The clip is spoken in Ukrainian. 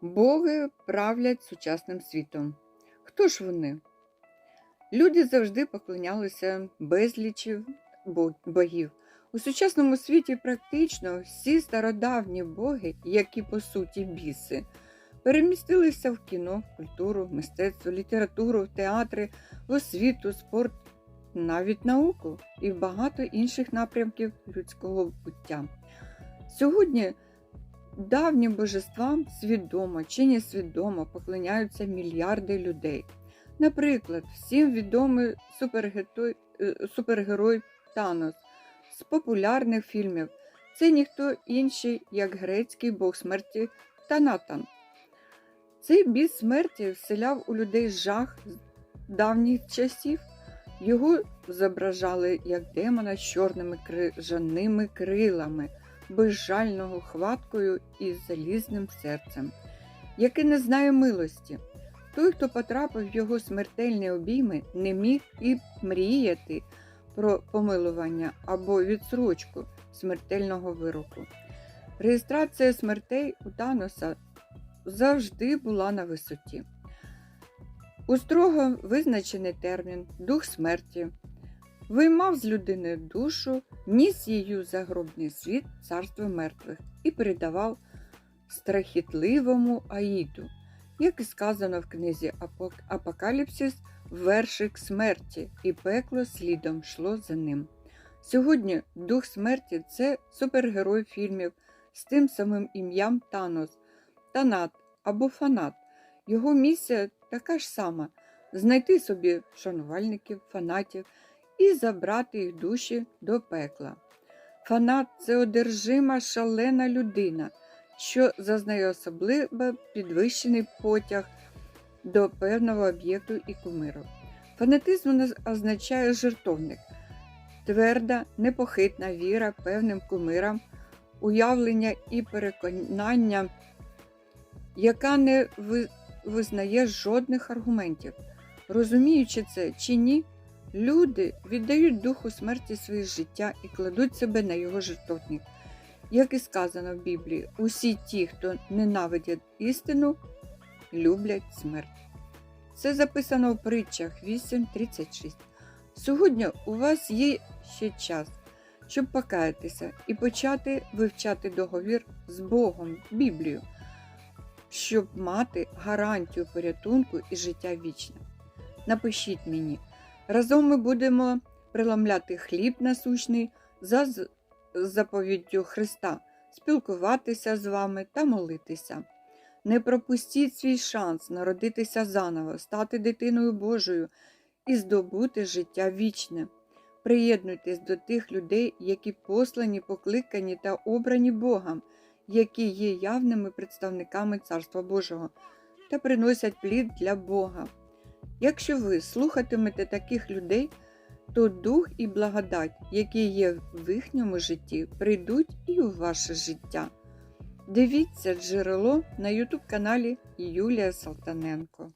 Боги правлять сучасним світом. Хто ж вони? Люди завжди поклонялися безлічі богів. У сучасному світі практично всі стародавні боги, які по суті біси, перемістилися в кіно, культуру, мистецтво, літературу, театри, освіту, спорт, навіть науку і багато інших напрямків людського буття. Сьогодні давнім божествам свідомо чи несвідомо поклоняються мільярди людей. Наприклад, всім відомий супергерой, е, супергерой Танос з популярних фільмів. Це ніхто інший, як грецький бог смерті Танатан. Цей біс смерті вселяв у людей жах з давніх часів. Його зображали як демона з чорними крижаними крилами, безжального хваткою і залізним серцем, яке не знає милості. Той, хто потрапив в його смертельні обійми, не міг і мріяти про помилування або відсрочку смертельного вироку. Реєстрація смертей у Таноса завжди була на висоті. У строго визначений термін дух смерті виймав з людини душу, ніс її загробний світ царства мертвих і передавав страхітливому Аїду, як і сказано в книзі Апок- Апокаліпсис, вершик смерті, і пекло слідом йшло за ним. Сьогодні дух смерті це супергерой фільмів з тим самим ім'ям Танос, Танат або Фанат. Його місія така ж сама знайти собі шанувальників, фанатів і забрати їх душі до пекла. Фанат це одержима шалена людина, що зазнає особливо підвищений потяг до певного об'єкту і кумиру. Фанатизм означає жертовник, тверда, непохитна віра певним кумирам, уявлення і переконання, яка не визнає жодних аргументів. Розуміючи це чи ні, люди віддають духу смерті своє життя і кладуть себе на його жертовник. Як і сказано в Біблії, усі ті, хто ненавидять істину, люблять смерть. Це записано в притчах 8.36. Сьогодні у вас є ще час, щоб покаятися і почати вивчати договір з Богом, Біблію, щоб мати гарантію порятунку і життя вічне. Напишіть мені, разом ми будемо приламляти хліб насущний за заповіддю Христа, спілкуватися з вами та молитися. Не пропустіть свій шанс народитися заново, стати дитиною Божою і здобути життя вічне. Приєднуйтесь до тих людей, які послані, покликані та обрані Богом, які є явними представниками Царства Божого та приносять плід для Бога. Якщо ви слухатимете таких людей, то дух і благодать, які є в їхньому житті, прийдуть і у ваше життя. Дивіться джерело на ютуб каналі Юлія Салтаненко.